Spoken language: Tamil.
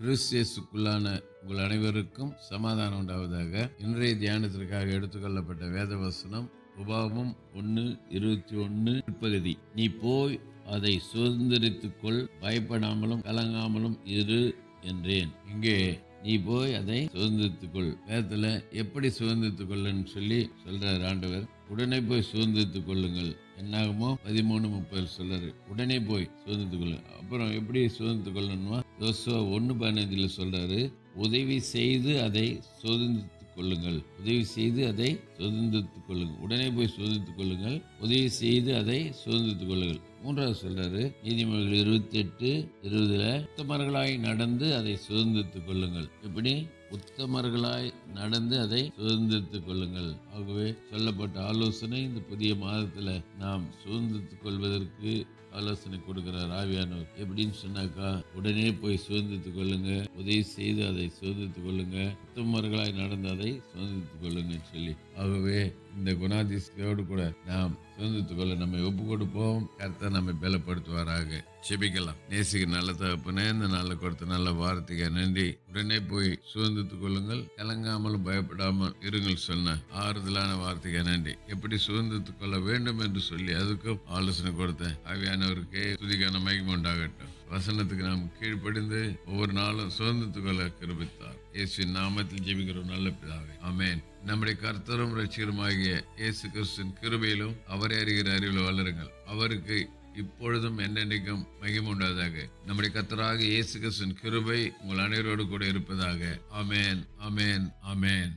கிறிஸ்தியசுக்குள்ளான உங்கள் அனைவருக்கும் சமாதானம் உண்டாவதாக இன்றைய தியானத்திற்காக எடுத்துக்கொள்ளப்பட்ட வேத வசனம் உபாவம் ஒன்று இருபத்தி ஒன்று பகுதி நீ போய் அதை சுதந்திரித்துக்கொள் பயப்படாமலும் கலங்காமலும் இரு என்றேன். இங்கே நீ போய் அதை சுதந்திரித்துக்கொள். வேதத்தில் எப்படி சுதந்திரித்துக் கொள்ளுன்னு சொல்லி சொல்றார் ஆண்டவர். உடனே போய் சுதந்திரித்துக் கொள்ளுங்கள் என்னாகுமோ? பதிமூணு முப்பது சொல்றாரு உடனே போய் சுதந்திரித்துக் கொள்ளு. அப்புறம் எப்படி சுதந்திரித்துக் கொள்ளணுமா? யோசுவா ஒன்று பதினைஞ்சில் சொல்றாரு உதவி செய்து அதை சுதந்திரித்துக் கொள்ளுங்கள். உதவி செய்து அதை சுதந்திரித்துக் கொள்ளுங்கள். உடனே போய் சுதந்திரித்துக் கொள்ளுங்கள். உதவி செய்து அதை சுதந்திரித்துக் கொள்ளுங்கள். மூன்றாவது சொல்றாரு நீதிமொழிகள் இருபத்தி எட்டு இருபதுல உத்தமர்களாய் நடந்து அதை சுதந்திரித்துக் கொள்ளுங்கள். எப்படி? உத்தமர்களாய் நடந்து அதை சுதந்திரித்துக் கொள்ளுங்கள். ஆகவே சொல்லப்பட்ட ஆலோசனை இந்த புதிய மாதத்துல நாம் சுதந்திரித்துக் கொள்வதற்கு ஆலோசனை கொடுக்கிறார் ஆவியானவர். எப்படின்னு சொன்னாக்கா உடனே போய் சுதந்திரித்துக் கொள்ளுங்க. உதவி செய்து அதை சுதந்திரத்து கொள்ளுங்க. உத்தமர்களாய் நடந்து அதை சுதந்திரித்துக் கொள்ளுங்கன்னு சொல்லி. ஆகவே இந்த குணாதிசையோடு கூட நாம் சுதந்திரத்துக் கொள்ள நம்மை ஒப்பு கொடுப்போம். கர்த்தர் நம்மை பலப்படுத்துவாராக. செபிக்கலாம் நேசிக்கு நல்ல தகப்பனே இந்த நல்ல கொடுத்த நல்ல வார்த்தைக்கு நன்றி. உடனே போய் சுதந்திரத்துக் கொள்ளுங்கள். கலங்காமல் பயப்படாமல் இருங்கள் சொன்ன ஆறுதலான வார்த்தைக்கு நன்றி. எப்படி சுதந்திரத்துக் கொள்ள வேண்டும் என்று சொல்லி அதுக்கும் ஆலோசனை கொடுத்தேன். ஆவியானவருக்கே துதிக்கான மயக்கம் உண்டாகட்டும். வசனத்துக்கு நாம் கீழ்ப்படிந்து ஒவ்வொரு நாளும் சுதந்திரத்துக் கொள்ள கிருபித்தார். இயேசுவின் நாமத்தில் ஜெபிக்கிறோம் நல்ல பிதாவே. அமேன் நம்முடைய கர்த்தரும் ரட்சிகருமாகிய இயேசு கிறிஸ்துவின் கிருபையிலும் அவரை அறிகிற அறிவில் வளருங்கள். அவருக்கு இப்பொழுதும் என்னென்னைக்கும் மகிமை உண்டாதாக. நம்முடைய கர்த்தராக இயேசு கிறிஸ்துவின் கிருபை உங்கள் அனைவரோடு கூட இருப்பதாக. அமேன் அமேன் அமேன்